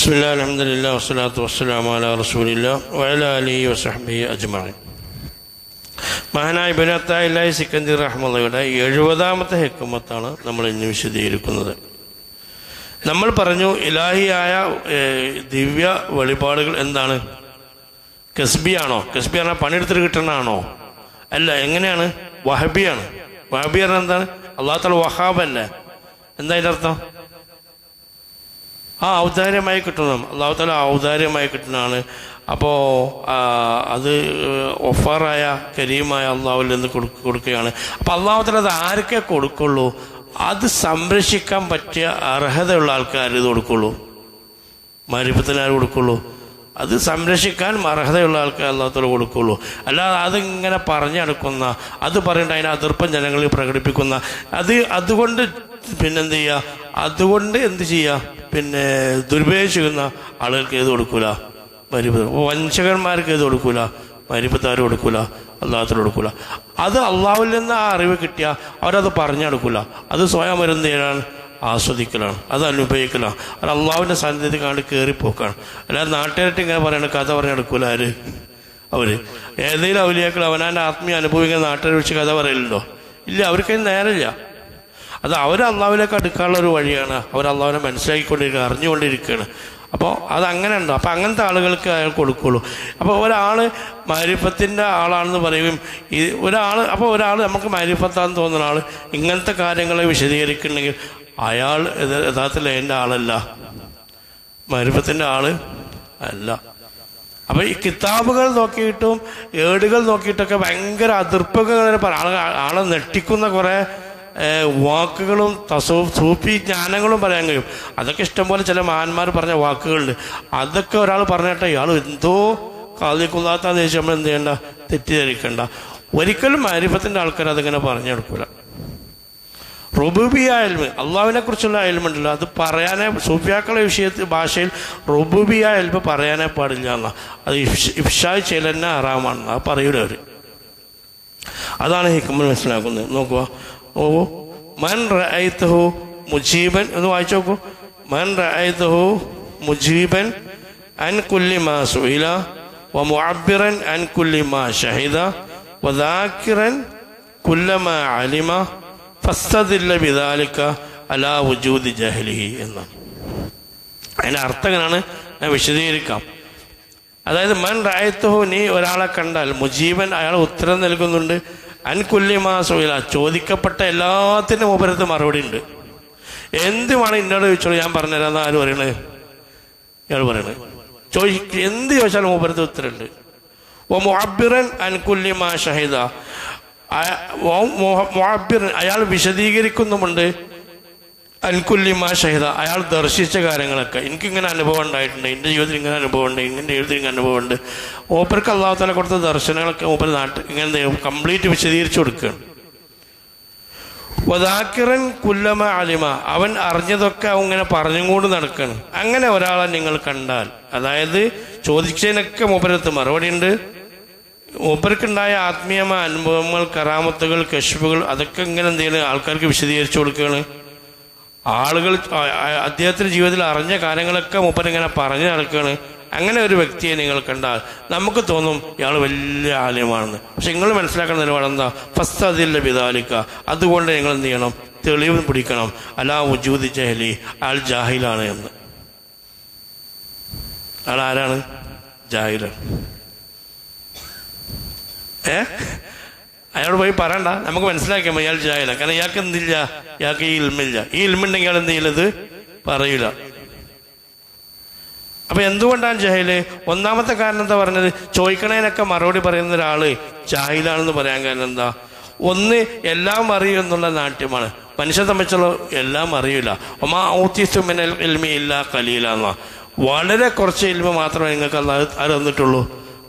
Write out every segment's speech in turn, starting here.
بسم الله الحمد لله والصلاة والسلام على رسول الله وعلى آله وصحبه أجمعين മഹാനായ ബിനത്തായി സിക്കന്ദി റഹ്മുള്ളയുടെ എഴുപതാമത്തെ ഹെക്കുമത്താണ് നമ്മൾ ഇന്ന് വിശദീകരിക്കുന്നത് നമ്മൾ പറഞ്ഞു ഇലാഹിയായ ഏഹ്, ദിവ്യ വെളിപാടുകൾ എന്താണ് കസ്ബിയാണോ കസ്ബി പറഞ്ഞാൽ പണിയെടുത്തിട്ട് കിട്ടണാണോ അല്ല എങ്ങനെയാണ് വഹബിയാണ് വഹബി പറഞ്ഞാൽ എന്താണ് അള്ളാഹത്തല വഹാബല്ലേ എന്താ അതിൻ്റെ അർത്ഥം ആ ഔദാര്യമായി കിട്ടണം അള്ളാഹു താല ഔദാര്യമായി കിട്ടുന്നതാണ്. അപ്പോൾ അത് ഒഫറായ കരീമായ അള്ളാഹുവിൽ നിന്ന് കൊടുക്ക കൊടുക്കുകയാണ്. അപ്പോൾ അള്ളാഹു താല അത് ആർക്കേ കൊടുക്കുള്ളൂ? അത് സംരക്ഷിക്കാൻ പറ്റിയ അർഹതയുള്ള ആൾക്കാർ ഇത് കൊടുക്കുള്ളൂ. മരിപ്പത്തിന് ആര് കൊടുക്കുള്ളൂ? അത് സംരക്ഷിക്കാൻ അർഹതയുള്ള ആൾക്കാർ അല്ലാത്തവർ കൊടുക്കുള്ളൂ. അല്ലാതെ അതിങ്ങനെ പറഞ്ഞെടുക്കുന്ന അത് പറയേണ്ട അതിനെ അതിർപ്പം ജനങ്ങളിൽ പ്രകടിപ്പിക്കുന്ന അത് അതുകൊണ്ട് പിന്നെന്ത് ചെയ്യുക അതുകൊണ്ട് എന്ത് ചെയ്യുക പിന്നെ ദുരുപയോഗം ചെയ്യുന്ന ആളുകൾക്ക് ഏത് കൊടുക്കൂല? മരിപ്പ് വഞ്ചകന്മാർക്ക് ഏത് കൊടുക്കൂല? മരിപ്പത്താർ കൊടുക്കൂല. അള്ളാഹത്തിന് കൊടുക്കൂല. അത് അള്ളാഹുവിൽ നിന്ന് ആ അറിവ് കിട്ടിയ അവരത് പറഞ്ഞെടുക്കൂല അത് സ്വയം വരുന്ന ചെയ്യലാണ്? ആസ്വദിക്കലാണ്. അത് അനുഭവിക്കലാണ്. അത് അള്ളാഹുവിന്റെ സാന്നിധ്യത്തിൽ കണ്ട് കയറിപ്പോക്കാണ് അല്ലാതെ നാട്ടുകാരായിട്ട് ഇങ്ങനെ പറയണ കഥ പറഞ്ഞെടുക്കൂല ആര്? അവർ. ഏതെങ്കിലും അവലിയാക്കൾ അവനാന്റെ ആത്മീയ അനുഭവിക്കുന്ന നാട്ടുകാരെ വിളിച്ച് കഥ പറയലുണ്ടോ? ഇല്ല അവർക്കതിന് നേരമില്ല. അത് അവർ അള്ളാഹുവിലേക്ക് അടുക്കാനുള്ള ഒരു വഴിയാണ്. അവർ അള്ളാഹുവിനെ മനസ്സിലാക്കിക്കൊണ്ടിരിക്കുക അറിഞ്ഞുകൊണ്ടിരിക്കുകയാണ്. അപ്പോൾ അത് ഉണ്ടോ. അപ്പോൾ അങ്ങനത്തെ ആളുകൾക്ക് അയാൾ കൊടുക്കുള്ളൂ അപ്പോൾ ഒരാൾ മാരിഫത്തിന്റെ ആളാണെന്ന് പറയും ഈ ഒരാൾ അപ്പോൾ ഒരാൾ നമുക്ക് മാരിഫത്താന്ന് തോന്നുന്ന ആൾ ഇങ്ങനത്തെ കാര്യങ്ങളെ വിശദീകരിക്കുന്നുണ്ടെങ്കിൽ അയാൾ യഥാർത്ഥത്തിൽ എന്റെ ആളല്ല. മാരിഫത്തിന്റെ ആൾ അല്ല. അപ്പൊ ഈ കിതാബുകൾ നോക്കിയിട്ടും ഏടുകൾ നോക്കിയിട്ടൊക്കെ ഭയങ്കര അതിർപ്പൊക്കെ ആളെ ആളെ നെട്ടിക്കുന്ന കുറെ വാക്കുകളും തസോ സൂഫി ജ്ഞാനങ്ങളും പറയാൻ കഴിയും. അതൊക്കെ ഇഷ്ടംപോലെ ചില മഹാന്മാർ പറഞ്ഞ വാക്കുകളുണ്ട്. അതൊക്കെ ഒരാൾ പറഞ്ഞിട്ട് ഇയാൾ എന്തോ കാലിക്കുള്ളാത്താന്ന് ദേശം നമ്മൾ എന്ത് ചെയ്യണ്ട? തെറ്റിദ്ധരിക്കണ്ട. ഒരിക്കലും മാരിഫത്തിന്റെ ആൾക്കാർ അതിങ്ങനെ പറഞ്ഞെടുക്കൂല. റുബൂബിയ എൽമ് അള്ളാഹുവിനെ കുറിച്ചുള്ള അയൽമുണ്ടല്ലോ അത് പറയാനേ സൂഫിയാക്കളെ വിഷയത്തിൽ ഭാഷയിൽ റുബൂബിയ എൽമ് പറയാനേ പാടില്ല എന്ന. അത് ഇഫ്ഷ- ഇഫ്ഷായ് ചെയ്യലെന്നെ ഹറാമാണെന്ന്. അത് അതാണ് ഹിക്കുമ്പോൾ മനസ്സിലാക്കുന്നത്. നോക്കുക നോക്കൂ മൻ റഅയ്തഹു മുജീബൻ എന്ന് വായിച്ചു നോക്കൂ. മൻ റഅയ്തഹു മുജീബൻ അൻ കുല്ലി മാ സുഇല വ മുഅബ്ബിറൻ അൻ കുല്ലി മാ ഷഹിദ വ ദാക്കിറൻ കുല്ലമാ അലിമ ഫസ്തദില്ല ബിദാലിക അലാ വുജൂദി ജഹലിഹി എന്നാണ് അതിന്റെ അർത്ഥം എങ്ങനെയാണ്? ഞാൻ വിശദീകരിക്കാം. അതായത് മൻ റായത്തുഹു നീ ഒരാളെ കണ്ടാൽ മുജീബൻ അയാൾ ഉത്തരം നൽകുന്നുണ്ട്. അൻകുല്യമാസമില്ല ചോദിക്കപ്പെട്ട എല്ലാത്തിനും ഉപരത്ത് മറുപടി ഉണ്ട്. എന്തുമാണ് ഇന്നോട് ചോദിച്ചോളൂ ഞാൻ പറഞ്ഞുതരാന്ന് ആര് പറയണ്? ഇയാൾ പറയണ്. ചോദി എന്ത് ചോദിച്ചാലും ഉപരത്ത് ഉത്തരമുണ്ട് ഓ മൊഹബിറൻ അൻകുല്യമാ ഷഹിദ. അയാൾ വിശദീകരിക്കുന്നുമുണ്ട്. അൻകുല്ലിമാ ഷഹിദ അയാൾ ദർശിച്ച കാര്യങ്ങളൊക്കെ. എനിക്കിങ്ങനെ അനുഭവം ഉണ്ടായിട്ടുണ്ട്. എന്റെ ജീവിതത്തിൽ ഇങ്ങനെ അനുഭവം ഉണ്ട് ഇങ്ങനെ ജീവിതത്തിൽ ഇങ്ങനെ അനുഭവം ഉണ്ട് ഓപ്പർക്ക് അള്ളാഹുത്തല കൊടുത്ത ദർശനങ്ങളൊക്കെ മൂപ്പർ നാട്ടിൽ ഇങ്ങനെ കംപ്ലീറ്റ് വിശദീകരിച്ചു കൊടുക്കുകയാണ്. വദാക്കിറൻ കുല്ലമ അലിമ. അവൻ അറിഞ്ഞതൊക്കെ അവൻ ഇങ്ങനെ പറഞ്ഞുകൊണ്ട് നടക്കണം അങ്ങനെ ഒരാളെ നിങ്ങൾ കണ്ടാൽ അതായത് ചോദിച്ചതിനൊക്കെ മൂപ്പരത്ത് മറുപടി ഉണ്ട്. മൂപ്പർക്കുണ്ടായ ആത്മീയമായ അനുഭവങ്ങൾ കറാമത്തുകൾ കശിപ്പുകൾ അതൊക്കെ ഇങ്ങനെ എന്തെങ്കിലും ആൾക്കാർക്ക് വിശദീകരിച്ചു കൊടുക്കുകയാണ്. ആളുകൾ ആ- ജീവിതത്തിൽ അറിഞ്ഞ കാര്യങ്ങളൊക്കെ മൂപ്പൻ ഇങ്ങനെ പറഞ്ഞു നടക്കുകയാണ്. അങ്ങനെ ഒരു വ്യക്തിയെ നിങ്ങൾ കണ്ടാൽ നമുക്ക് തോന്നും ഇയാൾ വലിയ ആലയമാണെന്ന് പക്ഷെ നിങ്ങൾ മനസ്സിലാക്കുന്ന നിലപാട് എന്താ? ഫസ്റ്റ് അതില്ല വിതാലിക്ക അതുകൊണ്ട് നിങ്ങൾ എന്ത് ചെയ്യണം? തെളിവ് പിടിക്കണം. അലാ ഉജൂദി ജഹലി അയാൾ ജാഹിലാണ് എന്ന്. അയാൾ ആരാണ്? ജാഹിലാണ്. ഏ? അയാളോട് പോയി പറയണ്ട. നമുക്ക് മനസ്സിലാക്കിയാൽ മതി, ഇയാൾ ജാഹില. കാരണം ഇയാൾക്ക് എന്തില്ല? ഇയാൾക്ക് ഈ ഇൽമില്ല. ഈ ഇൽമുണ്ടെങ്കിൽ അയാൾ എന്ത് ചെയ്യില്ലത് പറയില്ല. അപ്പൊ എന്തുകൊണ്ടാണ് ജാഹിൽ? ഒന്നാമത്തെ കാരണം എന്താ പറഞ്ഞത്? ചോദിക്കണേനൊക്കെ മറുപടി പറയുന്ന ഒരാൾ ജാഹിലാണെന്ന് പറയാൻ കാരണം എന്താ? ഒന്ന് എല്ലാം അറിയും എന്നുള്ള നാട്യമാണ്. മനുഷ്യനെ സംബന്ധിച്ചുള്ള എല്ലാം അറിയില്ല ഒമാ ഔത്തിസ്തുമിനൽ എൽമി ഇല്ല കലീല എന്നാ വളരെ കുറച്ച് എൽമ മാത്രമേ നിങ്ങൾക്ക് അത് തന്നിട്ടുള്ളൂ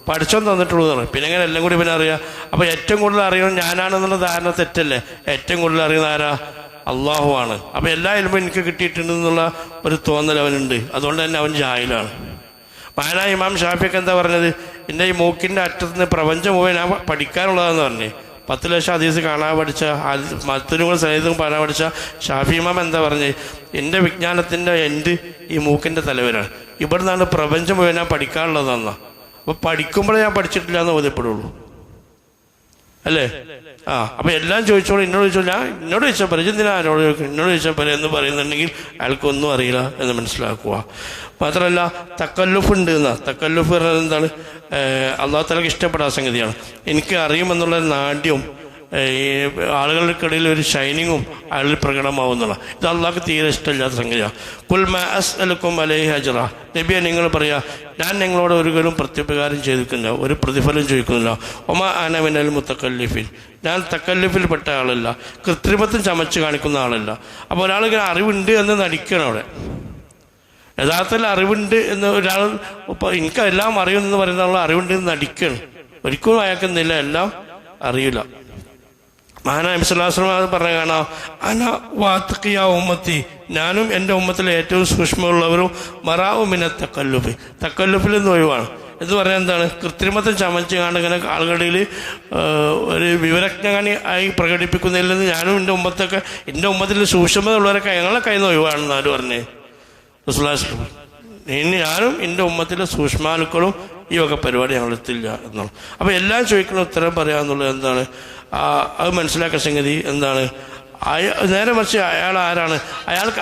പഠിച്ചോൻ തന്നിട്ടുള്ളൂ പറഞ്ഞു പിന്നെ എങ്ങനെ എല്ലാം കൂടി പിന്നെ അറിയാം. അപ്പൊ ഏറ്റവും കൂടുതൽ അറിയണം ഞാനാണെന്നുള്ള ധാരണ തെറ്റല്ലേ? ഏറ്റവും കൂടുതൽ അറിയുന്ന ആരാ? അള്ളാഹു ആണ് അപ്പൊ എല്ലാ എൽമും എനിക്ക് കിട്ടിയിട്ടുണ്ട് എന്നുള്ള ഒരു തോന്നൽ അവനുണ്ട്. അതുകൊണ്ട് തന്നെ അവൻ ജാഹിലാണ്. മാനാ ഇമാം ഷാഫിയൊക്കെ എന്താ പറഞ്ഞത്? എന്റെ ഈ മൂക്കിന്റെ അറ്റത്ത് നിന്ന് പ്രപഞ്ചം മുഴുവൻ ഞാൻ പഠിക്കാനുള്ളതെന്ന് പറഞ്ഞു. പത്ത് ലക്ഷം അതീസ് കാണാൻ പഠിച്ച മറ്റൊരു സഹിതം കാണാൻ പഠിച്ച ഷാഫി ഇമാം എന്താ പറഞ്ഞത് എന്റെ വിജ്ഞാനത്തിന്റെ എൻഡ് ഈ മൂക്കിന്റെ തലവരാണ് ഇവിടെ നിന്നാണ് പ്രപഞ്ചം മുഴുവൻ ഞാൻ പഠിക്കാനുള്ളതെന്നാ. അപ്പോൾ പഠിക്കുമ്പോഴേ ഞാൻ പഠിച്ചിട്ടില്ല എന്ന് ബോധ്യപ്പെടുള്ളൂ. അല്ലേ? ആ അപ്പൊ എല്ലാം ചോദിച്ചോളൂ എന്നോട് ചോദിച്ചോ ഞാൻ എന്നോട് ചോദിച്ചാൽ പറയും എന്തിനാ എന്നോട് ചോദിക്കും? എന്നോട് ചോദിച്ചാൽ പറയും എന്ന് പറയുന്നുണ്ടെങ്കിൽ അയാൾക്കൊന്നും അറിയില്ല എന്ന് മനസ്സിലാക്കുക. മാത്രമല്ല തക്കല്ലുഫ് ഉണ്ട് എന്നാ തക്കല്ലുഫ് എന്താണ്? അള്ളാഹു തലക്ക് ഇഷ്ടപ്പെടാത്ത സംഗതിയാണ്. എനിക്ക് അറിയുമെന്നുള്ള നാട്യവും ഈ ആളുകൾക്കിടയിൽ ഒരു ഷൈനിങ്ങും അയാളിൽ പ്രകടമാവുന്നതാണ്. ഇത് അള്ളാഹ്ക്ക് തീരെ ഇഷ്ടമില്ലാത്ത സംഗതിയാണ് കുൽമ അസ് അലക്കും അലൈഹി ഹജറ നബിയെ നിങ്ങൾ പറയാ ഞാൻ നിങ്ങളോട് ഒരിക്കലും പ്രത്യുപകാരം ചെയ്തിട്ടില്ല ഒരു പ്രതിഫലം ചോദിക്കുന്നില്ല. ഒമ ആനവിനൽ മുത്തക്കല്ലിഫിൻ ഞാൻ തക്കല്ലിഫിൽപ്പെട്ട ആളല്ല കൃത്രിമത്വം ചമച്ച് കാണിക്കുന്ന ആളല്ല. അപ്പോൾ ഒരാളിങ്ങനെ അറിവുണ്ട് എന്ന് നടിക്കണം അവിടെ. യഥാർത്ഥത്തിൽ അറിവുണ്ട് എന്ന് ഒരാൾ ഇപ്പോൾ എനിക്ക് എല്ലാം അറിയുമെന്ന് പറയുന്ന ആൾ അറിവുണ്ട് എന്ന് നടിക്കണം. ഒരിക്കലും അയാൾക്കുന്നില്ല എല്ലാം അറിയില്ല. മഹാനായ മിസ്ലാസ്ലം പറഞ്ഞ കാണാം. അന വാത്തക്കിയ ഉമ്മത്തി. ഞാനും എന്റെ ഉമ്മത്തിലെ ഏറ്റവും സൂക്ഷ്മമുള്ളവരും മറാവുമിനെ തക്കല്ലുപ്പ് തക്കല്ലുപ്പിൽ നിന്ന് ഒഴിവാണ്. എന്ന് പറഞ്ഞാൽ എന്താണ്? കൃത്രിമത്തെ ചമച്ച് കാണുന്ന ഇങ്ങനെ ആളുകളിൽ ഒരു വിവരജ്ഞാനി ആയി പ്രകടിപ്പിക്കുന്നതിൽ നിന്ന് ഞാനും എന്റെ ഉമ്മത്തൊക്കെ എന്റെ ഉമ്മത്തിൽ സൂക്ഷ്മത ഉള്ളവരൊക്കെ ഞങ്ങളെ കയ്യിൽ നിന്ന് ഒഴിവാണെന്ന് ആര് പറഞ്ഞേ ഞാനും എന്റെ ഉമ്മത്തിലെ സൂക്ഷ്മാലുക്കളും ഈ വക പരിപാടി ഞങ്ങളെത്തില്ല എന്നുള്ളത്. അപ്പോൾ എല്ലാം ചോദിക്കുന്ന ഉത്തരം പറയാന്നുള്ളത് എന്താണ്? അത് മനസ്സിലാക്കുന്ന സംഗതി എന്താണ്? അയാൾ നേരെ മറിച്ച് അയാൾ ആരാണ്? അയാൾക്ക്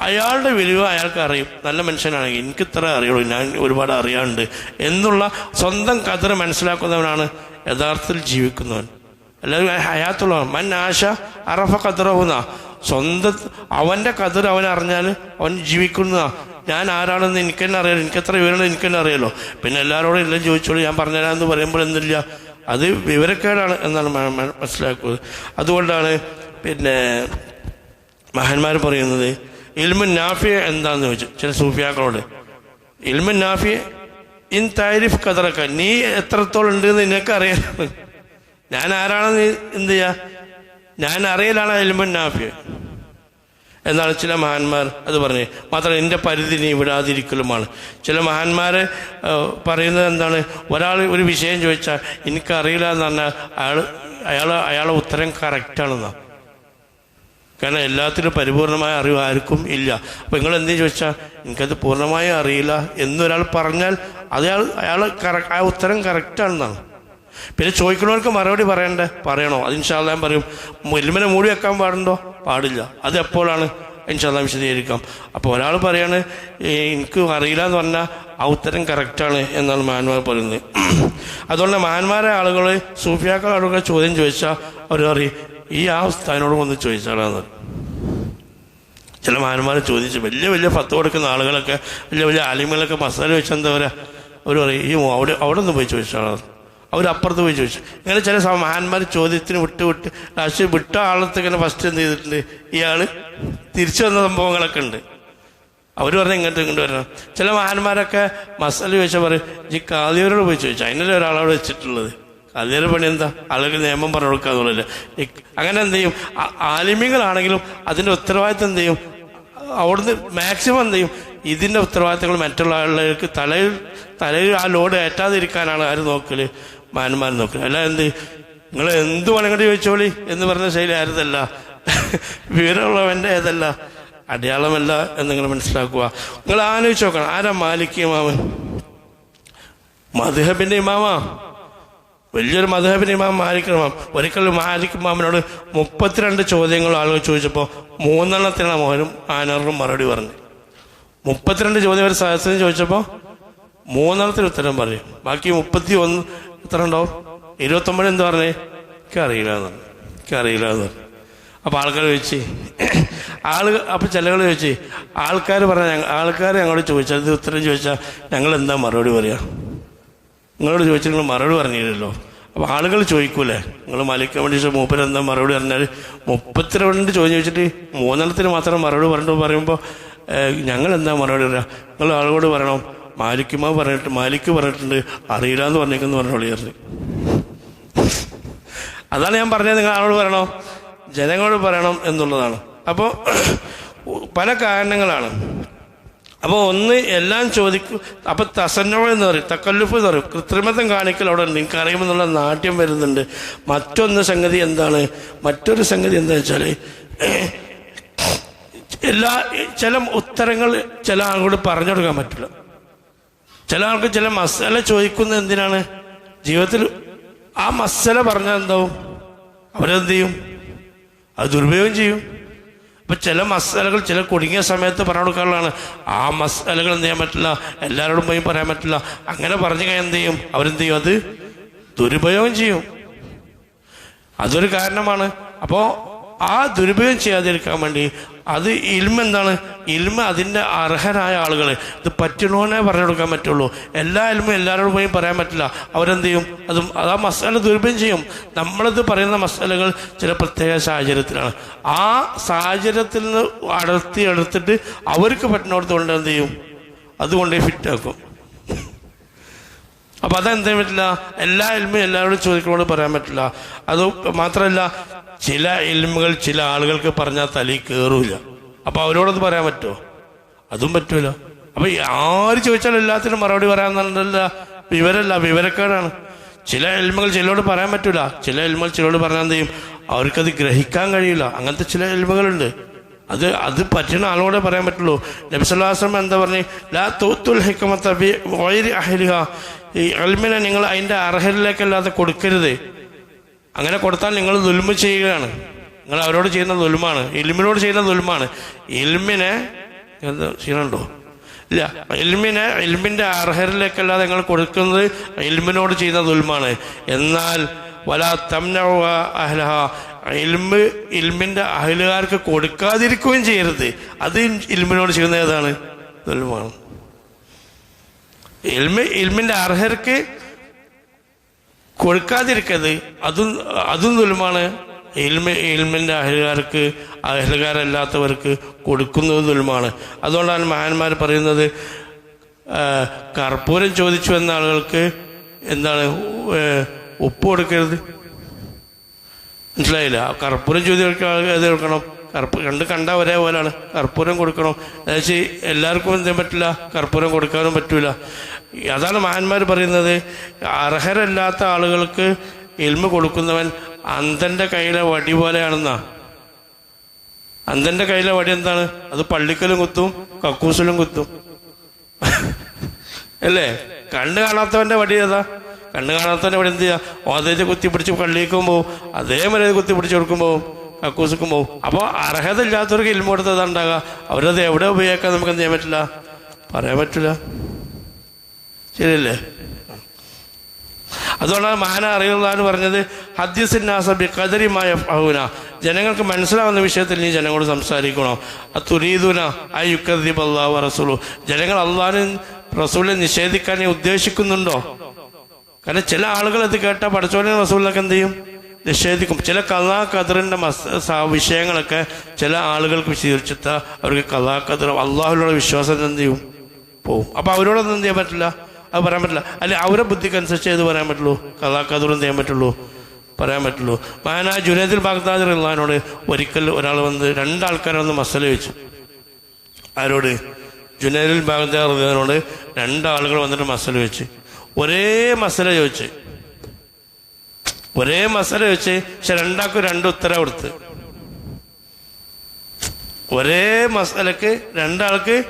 അയാളുടെ വിലവ് അയാൾക്ക് അറിയും. നല്ല മനുഷ്യനാണെങ്കിൽ എനിക്ക് ഇത്ര അറിയുള്ളൂ. ഞാൻ ഒരുപാട് അറിയാനുണ്ട് എന്നുള്ള സ്വന്തം കഥ മനസ്സിലാക്കുന്നവനാണ് യഥാർത്ഥത്തിൽ ജീവിക്കുന്നവൻ. എല്ലാവരും ഹയാത്തുള്ള മൻ ആശ അറഫ കതിറവുന്ന സ്വന്തം അവന്റെ കതിർ അവൻ അറിഞ്ഞാൽ അവൻ ജീവിക്കുന്ന ഞാൻ ആരാണെന്ന് എനിക്ക് തന്നെ അറിയാലോ. എനിക്ക് എത്ര വിവരം എനിക്ക് തന്നെ അറിയാലോ. പിന്നെ എല്ലാവരോടും എല്ലാം ചോദിച്ചോളൂ. ഞാൻ പറഞ്ഞുതരാമെന്ന് പറയുമ്പോൾ എന്തില്ല? അത് വിവരക്കേടാണ് എന്നാണ് മനസ്സിലാക്കുന്നത്. അതുകൊണ്ടാണ് പിന്നെ മഹന്മാർ പറയുന്നത് ഇൽമുൻ നാഫിയ എന്താന്ന് ചോദിച്ചു? ചില സൂഫിയാക്കളോട്. ഇൽമുൻ നാഫിയ ഇൻ താരിഫ് കതറക്ക നീ എത്രത്തോളം ഉണ്ട് എന്ന് നിനക്ക് അറിയാം ഞാൻ ആരാണെന്ന് എന്ത് ചെയ്യാ ഞാൻ അറിയലാണ് ഇൽമുൻ നാഫിയ. എന്നാണ് ചില മഹാന്മാർ അത് പറഞ്ഞത് മാത്രം എന്റെ പരിധി നീ വിടാതിരിക്കലുമാണ്. ചില മഹാന്മാർ പറയുന്നത് എന്താണ്? ഒരാൾ ഒരു വിഷയം ചോദിച്ചാൽ എനിക്കറിയില്ല എന്ന് പറഞ്ഞാൽ അയാൾ അയാൾ അയാളെ ഉത്തരം കറക്റ്റാണെന്നാണ് കാരണം എല്ലാത്തിനും പരിപൂർണമായ അറിവ് ആർക്കും ഇല്ല. അപ്പം നിങ്ങൾ എന്ത് ചോദിച്ചാൽ എനിക്കത് പൂർണമായും അറിയില്ല എന്നൊരാൾ പറഞ്ഞാൽ അയാൾ അയാൾ കറക്റ്റ് ആ ഉത്തരം കറക്റ്റാണെന്നാണ് പിന്നെ ചോദിക്കുന്നവർക്ക് മറുപടി പറയണ്ടേ? പറയണോ? അത് ഞാൻ പറയും എലുമിനെ മൂടി വെക്കാൻ പാടുണ്ടോ? പാടില്ല. അത് എപ്പോഴാണ് ഇൻഷാല്ല വിശദീകരിക്കാം. അപ്പോൾ ഒരാൾ പറയാണ് എനിക്ക് അറിയില്ല എന്ന് പറഞ്ഞാൽ ആ ഉത്തരം കറക്റ്റാണ് എന്നാണ് മഹാന്മാർ പറയുന്നത്. അതുകൊണ്ട് മഹാന്മാരെ ആളുകൾ സൂഫിയാക്കൾ ആളുകൾ ചോദ്യം ചോദിച്ചാൽ അവർ പറയും ഈ ആ ഉസ്താദിനോട് ഒന്ന് ചോദിച്ചാലാന്ന്. ചില മഹാന്മാർ ചോദിച്ചു വലിയ വലിയ ഫത്ത് കൊടുക്കുന്ന ആളുകളൊക്കെ വലിയ വലിയ ആലിമുകളൊക്കെ മസാല വെച്ചാൽ എന്താ പറയുക അവർ പറയും ഈ അവിടെ അവിടെ നിന്ന് പോയി ചോദിച്ചാലാണ് അവർ അപ്പുറത്ത് പോയി ചോദിച്ചു. ഇങ്ങനെ ചില മഹാന്മാർ ചോദ്യത്തിന് വിട്ട് വിട്ട് ലാസ്റ്റ് വിട്ട ആളത്ത് ഇങ്ങനെ ഫസ്റ്റ് എന്ത് ചെയ്തിട്ടുണ്ട്? ഇയാൾ തിരിച്ചു വന്ന സംഭവങ്ങളൊക്കെ ഉണ്ട്. അവർ പറഞ്ഞ ഇങ്ങോട്ട് ഇങ്ങോട്ട് വരണം. ചില മഹാന്മാരൊക്കെ മസാല ചോദിച്ചാൽ പറയും ഈ കാതിയോരോട് പോയി ചോദിച്ചു? അതിനല്ലേ ഒരാളോട് വെച്ചിട്ടുള്ളത്? കാതിയുടെ പണി എന്താ? ആളുകൾ നിയമം പറഞ്ഞു കൊടുക്കുക എന്നുള്ളത് അങ്ങനെ എന്ത് ചെയ്യും? ആലിമ്യങ്ങളാണെങ്കിലും അതിന്റെ ഉത്തരവാദിത്തം എന്ത് ചെയ്യും? അവിടുന്ന് മാക്സിമം എന്ത് ചെയ്യും? ഇതിന്റെ ഉത്തരവാദിത്തങ്ങൾ മറ്റുള്ള ആളുകൾക്ക് തലയിൽ തലയിൽ ആ ലോഡ് ഏറ്റാതിരിക്കാനാണ് ആര് നോക്കൽ. മാന്മാർ നോക്കുക അല്ല എന്ത് നിങ്ങൾ എന്ത് വേണമെങ്കിൽ ചോദിച്ചോളി എന്ന് പറഞ്ഞ ശൈലി ആരതല്ല. വിവരമുള്ളവന്റെ ഏതല്ല അടയാളമല്ല എന്ന് നിങ്ങൾ മനസ്സിലാക്കുക. നിങ്ങൾ ആലോചിച്ച് നോക്കണം. ആരാ മാലിക് ഇമാമൻ മധുഹബിന്റെ ഇമാമാ? വലിയൊരു മധുഹബിന്റെ ഇമാം മാലിക് ഇമാം. ഒരിക്കൽ മാലിക് ഇമാമിനോട് മുപ്പത്തിരണ്ട് ചോദ്യങ്ങൾ ആളുകൾ ചോദിച്ചപ്പോൾ മൂന്നെണ്ണത്തിനാണ് മോഹനും ആനറിനും മറുപടി പറഞ്ഞു മുപ്പത്തിരണ്ട് ചോദ്യം ഒരു സഹസ്രം ചോദിച്ചപ്പോൾ മൂന്നെണ്ണത്തിന് ഉത്തരം പറയും. ബാക്കി മുപ്പത്തി ഒന്ന് എത്ര ഉണ്ടാവും ഇരുപത്തൊമ്പത് എന്ത് പറഞ്ഞേ? എനിക്കറിയില്ല എനിക്കറിയില്ല അപ്പൊ ആൾക്കാർ ചോദിച്ച് ആളുകൾ അപ്പൊ ചിലകൾ ചോദിച്ച് ആൾക്കാർ പറഞ്ഞ ആൾക്കാർ ഞങ്ങളോട് ചോദിച്ചാൽ ഇത് ഉത്തരം ചോദിച്ചാൽ ഞങ്ങൾ എന്താ മറുപടി പറയാ? നിങ്ങളോട് ചോദിച്ചാൽ നിങ്ങൾ മറുപടി പറഞ്ഞില്ലല്ലോ. അപ്പൊ ആളുകൾ ചോദിക്കൂലേ? നിങ്ങൾ മലിക്കാൻ വേണ്ടി മൂപ്പര് എന്താ മറുപടി പറഞ്ഞാൽ മുപ്പത്തിരണ്ട് ചോദ്യം ചോദിച്ചിട്ട് മൂന്നെണ്ണത്തിന് മാത്രം മറുപടി പറഞ്ഞു പറയുമ്പോൾ ഞങ്ങൾ എന്താ മറുപടി പറയാ? നിങ്ങൾ ആളുകളോട് പറയണം. മാലിക്കുമാ പറഞ്ഞിട്ട് മാലിക്ക് പറഞ്ഞിട്ടുണ്ട് അറിയില്ല എന്ന് പറഞ്ഞേക്കെന്ന് പറഞ്ഞു പറഞ്ഞു അതാണ് ഞാൻ പറഞ്ഞത് നിങ്ങൾ ആളോട് പറയണോ? ജനങ്ങളോട് പറയണം എന്നുള്ളതാണ്. അപ്പോൾ പല കാരണങ്ങളാണ്. അപ്പോൾ ഒന്ന് എല്ലാം ചോദിക്കും അപ്പോൾ തസന്നോ എന്ന് പറയും തക്കല്ലുഫ് എന്ന് പറയും. കൃത്രിമത്വം കാണിക്കൽ അവിടെ നിങ്ങൾക്ക് അറിയുമെന്നുള്ള നാട്യം വരുന്നുണ്ട്. മറ്റൊന്ന് സംഗതി എന്താണ്? മറ്റൊരു സംഗതി എന്താ വെച്ചാൽ എല്ലാ ചില ഉത്തരങ്ങൾ ചില ആളുകൾ പറഞ്ഞു കൊടുക്കാൻ പറ്റില്ല. ചില ആൾക്ക് ചില മസല ചോദിക്കുന്നത് എന്തിനാണ്? ജീവിതത്തിൽ ആ മസല പറഞ്ഞാൽ എന്താവും? അവരെന്ത് ചെയ്യും? അത് ദുരുപയോഗം ചെയ്യും. അപ്പൊ ചില മസലകൾ ചില കുടുങ്ങിയ സമയത്ത് പറഞ്ഞു കൊടുക്കാനുള്ളതാണ് ആ മസാലകൾ എന്ത് ചെയ്യാൻ പറ്റില്ല? എല്ലാവരോടും പോയി പറയാൻ പറ്റില്ല. അങ്ങനെ പറഞ്ഞു കഴിഞ്ഞാൽ എന്ത് ചെയ്യും? അവരെന്ത് ചെയ്യും? അത് ദുരുപയോഗം ചെയ്യും. അതൊരു കാരണമാണ്. അപ്പോൾ ആ ദുരുപയോഗം ചെയ്യാതിരിക്കാൻ വേണ്ടി അത് ഇൽമ എന്താണ് ഇൽമ അതിന്റെ അർഹരായ ആളുകൾ ഇത് പറ്റണോനെ പറഞ്ഞു കൊടുക്കാൻ പറ്റുള്ളൂ. എല്ലാ ഇൽമും എല്ലാവരോടും പോയി പറയാൻ പറ്റില്ല. അവരെന്ത് ചെയ്യും അതും അത് ആ മസാല ദുരുപയോഗം ചെയ്യും. നമ്മളിത് പറയുന്ന മസാലകൾ ചില പ്രത്യേക സാഹചര്യത്തിലാണ്. ആ സാഹചര്യത്തിൽ നിന്ന് അടർത്തി എടുത്തിട്ട് അവർക്ക് പറ്റുന്നിടത്ത് കൊണ്ട് എന്ത് ചെയ്യും അതുകൊണ്ട് ഫിറ്റാക്കും അപ്പം അതെന്താ പറ്റില്ല? എല്ലാ ഇൽമും എല്ലാവരോടും ചോദിക്കുന്നോട് പറയാൻ പറ്റില്ല. അത് മാത്രമല്ല ചില ഇൽമുകൾ ചില ആളുകൾക്ക് പറഞ്ഞാൽ തലി കയറൂല അപ്പൊ അവരോടത് പറയാൻ പറ്റുമോ അതും പറ്റൂല. അപ്പൊ ആര് ചോദിച്ചാലും എല്ലാത്തിനും മറുപടി പറയാന്നല്ല വിവരല്ല വിവരക്കേടാണ്. ചില എൽമകൾ ചിലരോട് പറയാൻ പറ്റൂല. ചില എൽമകൾ ചിലരോട് പറഞ്ഞാൽ എന്ത് ചെയ്യും? അവർക്കത് ഗ്രഹിക്കാൻ കഴിയില്ല അങ്ങനത്തെ ചില എൽമകളുണ്ട് അത് അത് പറ്റുന്ന ആളോടെ പറയാൻ പറ്റുള്ളൂ. നബിസ്വല്ലാസ്ലം എന്താ പറഞ്ഞു? ലാ തൂത്തുൽ ഹിക്കമത്ത അഹലിഹ. ഈ അൽമിനെ നിങ്ങൾ അതിന്റെ അർഹരിലേക്കല്ലാതെ കൊടുക്കരുത്. അങ്ങനെ കൊടുത്താൽ നിങ്ങൾ ദുൽമ ചെയ്യുകയാണ്. നിങ്ങൾ അവരോട് ചെയ്യുന്ന ദുൽമാണ്. ഇൽമിനോട് ചെയ്യുന്ന ദുൽമാണ്. ഇൽമിനെ എന്താ ചെയ്യണുണ്ടോ ഇല്ല. ഇൽമിനെ ഇൽമിന്റെ അർഹരിലേക്കല്ലാതെ നിങ്ങൾ കൊടുക്കുന്നത് ഇൽമിനോട് ചെയ്യുന്ന ദുൽമാണ്. എന്നാൽ വല തംന അഹ്ലഹ ഇൽമ് ഇൽമിന്റെ അഹലുകാർക്ക് കൊടുക്കാതിരിക്കുകയും ചെയ്യരുത്. അത് ഇൽമിനോട് ചെയ്യുന്ന ഏതാണ്? ദുൽമാണ്. ഇൽമ ഇൽമിന്റെ അർഹർക്ക് കൊടുക്കാതിരിക്കരുത്. അതും അതും ദുൽമാണ് ഇൽമ ഇൽമിന്റെ അഹലുകാർക്ക് അഹലുകാരല്ലാത്തവർക്ക് കൊടുക്കുന്നത് ദുൽമാണ് അതുകൊണ്ടാണ് മഹാന്മാർ പറയുന്നത് കർപ്പൂരം ചോദിച്ചു വന്ന ആളുകൾക്ക് എന്താണ് ഉപ്പ് കൊടുക്കരുത്. മനസ്സിലായില്ല? കർപ്പൂരം ചോദിക്കാൻ ഇത് കൊടുക്കണം. കർപ്പൂരം രണ്ട് കണ്ട ഒരേപോലെയാണ് കർപ്പൂരം കൊടുക്കണം. എന്നുവെച്ചാൽ എല്ലാവർക്കും എന്ത് പറ്റില്ല. കർപ്പൂരം കൊടുക്കാനും പറ്റൂല. അതാണ് മഹാന്മാർ പറയുന്നത്. അർഹരല്ലാത്ത ആളുകൾക്ക് എൽമ കൊടുക്കുന്നവൻ അന്ധന്റെ കയ്യിലെ വടി പോലെയാണെന്നാ. അന്ധന്റെ കയ്യിലെ വടി എന്താണ്? അത് പള്ളിക്കലും കുത്തും കക്കൂസിലും കുത്തും. അല്ലേ? കണ്ണ് കാണാത്തവന്റെ വടി ഏതാ? കണ്ണ് കാണാത്തവന്റെ വടി എന്ത് ചെയ്യാ? ഓതേജ് കുത്തി പിടിച്ച് പള്ളിയേക്കും പോവും അതേമാതിരി കുത്തി പിടിച്ച് കൊടുക്കും പോവും കക്കൂസിക്കും പോവും. അപ്പോൾ അർഹത ഇല്ലാത്തവർക്ക് ഇൽമ കൊടുത്തത് അവരത് എവിടെ ഉപയോഗിക്കാൻ നമുക്ക് എന്ത് ചെയ്യാൻ പറ്റില്ല? പറയാൻ പറ്റില്ല. ശരിയല്ലേ? അതുകൊണ്ടാണ് മഹാന അറിയുന്നതാണ് പറഞ്ഞത് ഹദ്യസിന്നാസബി കദരിമായ ഫഹുന ജനങ്ങൾക്ക് മനസ്സിലാവുന്ന വിഷയത്തിൽ നീ ജനങ്ങളോട് സംസാരിക്കണോ? തുരീദുന ആ യുക്കദീബ് അള്ളാഹു റസൂലു ജനങ്ങൾ അള്ളാഹിനെ റസൂലിനെ നിഷേധിക്കാൻ നീ ഉദ്ദേശിക്കുന്നുണ്ടോ? കാരണം ചില ആളുകൾ ഇത് കേട്ടാൽ പഠിച്ചോനെ റസൂലിനൊക്കെ എന്ത് ചെയ്യും? നിഷേധിക്കും. ചില കലാ കദറിന്റെ മസ് വിഷയങ്ങളൊക്കെ ചില ആളുകൾക്ക് വിശദീകരിച്ചിട്ട് അവർക്ക് കലാ കദർ അള്ളാഹുലുള്ള വിശ്വാസം എന്ത് ചെയ്യും? പോവും. അപ്പൊ അവരോടൊന്നും എന്ത് ചെയ്യാൻ പറ്റില്ല? അത് പറയാൻ പറ്റില്ല. അല്ലെ അവരെ ബുദ്ധിക്കനുസരിച്ച് ഏത് പറയാൻ പറ്റുള്ളൂ? എന്ത് ചെയ്യാൻ പറ്റുള്ളൂ. പറയാൻ പറ്റുള്ളൂ. മാന ജുനേദിൽ ബാഗ്ദാദ് റഹ്ലാനോട് ഒരിക്കൽ ഒരാൾ വന്ന് രണ്ടാൾക്കാരെ വന്ന് മസല വെച്ചു. ആരോട്? ജുനൈദുൽ ബാഗ്ദാദ് രണ്ടാളുകൾ വന്നിട്ട് മസല ചോദിച്ചു ഒരേ മസല ചോദിച്ചു. ഒരേ മസല ചോദിച്ച് പക്ഷെ രണ്ടാൾക്കും രണ്ട് ഉത്തരം കൊടുത്ത്. ഒരേ മസലക്ക് രണ്ടാൾക്ക്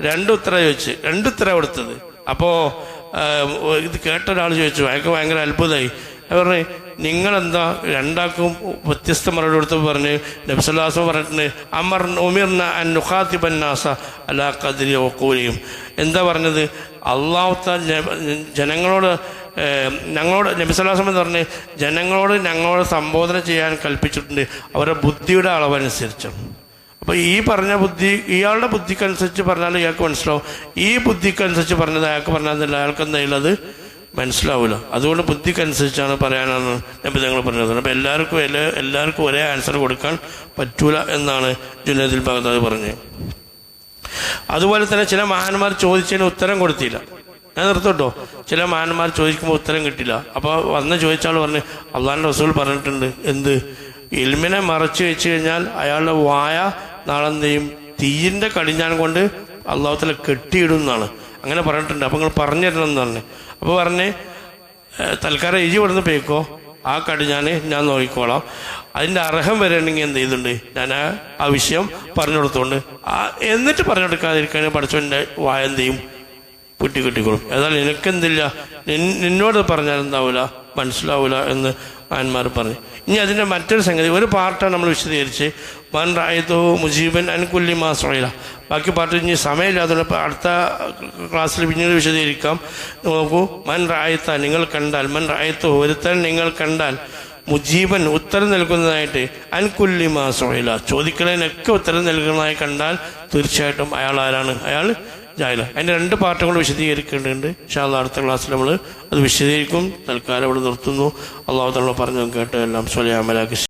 രണ്ട് ഉത്തരം ചോദിച്ചു. രണ്ട് ഉത്തരം കൊടുത്തത്. അപ്പോ ആ, ഇത് കേട്ട ഒരാൾ ചോദിച്ചു അയാൾക്ക് ഭയങ്കര അത്ഭുതമായി. പറഞ്ഞു നിങ്ങളെന്താ രണ്ടാക്കും വ്യത്യസ്ത മറുപടി കൊടുത്ത് പറഞ്ഞ് നബ്സല്ലാസ് പറഞ്ഞിട്ടുണ്ട് അമർ ഉമിർന അൻ നുഖാത്തിബന്നാസ അലാ കതിരി ഒക്കൂലിയും എന്താ പറഞ്ഞത്? അള്ളാഹുത്ത ജനങ്ങളോട് ഞങ്ങളോട് നബിസ്വലാസം എന്ന് പറഞ്ഞ് ജനങ്ങളോട് ഞങ്ങളോട് സംബോധന ചെയ്യാൻ കൽപ്പിച്ചിട്ടുണ്ട്. അവരുടെ ബുദ്ധിയുടെ അളവനുസരിച്ചാണ് അപ്പൊ ഈ പറഞ്ഞ ബുദ്ധി ഇയാളുടെ ബുദ്ധിക്കനുസരിച്ച് പറഞ്ഞാൽ ഇയാൾക്ക് മനസ്സിലാവും. ഈ ബുദ്ധിക്കനുസരിച്ച് പറഞ്ഞത് അയാൾക്ക് പറഞ്ഞാൽ അയാൾക്ക് എന്തായാലും അത് മനസ്സിലാവില്ല അതുകൊണ്ട് ബുദ്ധിക്കനുസരിച്ചാണ് പറയാനാണ് ഞാൻ ഞങ്ങൾ പറഞ്ഞത്. അപ്പോൾ എല്ലാവർക്കും എല്ലാ എല്ലാവർക്കും ഒരേ ആൻസർ കൊടുക്കാൻ പറ്റൂല എന്നാണ് ജുനേദിൽ ബാഗ്ദാദ് പറഞ്ഞത്. അതുപോലെ തന്നെ ചില മഹാന്മാർ ചോദിച്ചതിന് ഉത്തരം കൊടുത്തില്ല. ഞാൻ നിർത്തോട്ടോ. ചില മഹാന്മാർ ചോദിക്കുമ്പോൾ ഉത്തരം കിട്ടില്ല. അപ്പോൾ വന്ന് ചോദിച്ചാൽ പറഞ്ഞ് അള്ളാഹിന്റെ റസൂൽ പറഞ്ഞിട്ടുണ്ട്. എന്ത്? ഇൽമിനെ മറച്ചു വെച്ച് കഴിഞ്ഞാൽ അയാളുടെ വായ നാളെ എന്ത് ചെയ്യും തീയിന്റെ കടിഞ്ഞാൻ കൊണ്ട് അള്ളാഹുത്തല കെട്ടിയിടും എന്നാണ് അങ്ങനെ പറഞ്ഞിട്ടുണ്ട്. അപ്പോൾ നിങ്ങൾ പറഞ്ഞു. തരണം എന്ന് പറഞ്ഞു അപ്പോൾ പറഞ്ഞ് തൽക്കാലം ഇജി ഇവിടുന്ന് പോയിക്കോ. ആ കടി ഞാൻ നോക്കിക്കോളാം. അതിന്റെ അർഹം വരണമെങ്കിൽ എന്ത് ചെയ്തിട്ടുണ്ട് ഞാൻ ആ വിഷയം പറഞ്ഞു കൊടുത്തോണ്ട്. ആ എന്നിട്ട് പറഞ്ഞു കൊടുക്കാതിരിക്കാൻ പഠിച്ചവന്റെ വായ എന്ത് ചെയ്യും? കുട്ടി കിട്ടിക്കോളും. ഏതായാലും എനിക്കെന്തില്ല നിൻ- നിന്നോട് പറഞ്ഞാൽ എന്താവില്ല മനസ്സിലാവില്ല എന്ന് ആന്മാർ പറഞ്ഞു. ഇനി അതിന്റെ മറ്റൊരു സംഗതി ഒരു പാർട്ടാണ് നമ്മൾ വിശദീകരിച്ച് വൻ റായത്തോ മുജീബൻ അൻകുല്ലി മാസോയില ബാക്കി പാർട്ട് ഇനി സമയമില്ലാത്തതുകൊണ്ട് ഇപ്പോൾ അടുത്ത ക്ലാസ്സിൽ പിന്നീട് വിശദീകരിക്കാം. നോക്കൂ മൻ റായത്ത നിങ്ങൾ കണ്ടാൽ മൻ റായത്തോ ഒരുത്തൻ നിങ്ങൾ കണ്ടാൽ മുജീബൻ ഉത്തരം നൽകുന്നതായിട്ട് അൻകുല്ലി മാസോയില ചോദിക്കുന്നതിനൊക്കെ ഉത്തരം നൽകുന്നതായി കണ്ടാൽ തീർച്ചയായിട്ടും അയാൾ ആരാണ്? അയാൾ ജാഹില അതിന്റെ രണ്ട് പാർട്ടുകൾ വിശദീകരിക്കേണ്ടതുണ്ട്. പക്ഷേ അടുത്ത ക്ലാസ്സിൽ നമ്മൾ അത് വിശദീകരിക്കും. തൽക്കാലം ഇവിടെ നിർത്തുന്നു. അള്ളാഹു തള്ള പറഞ്ഞു കേട്ട് എല്ലാം സ്വലയാമലാക്കി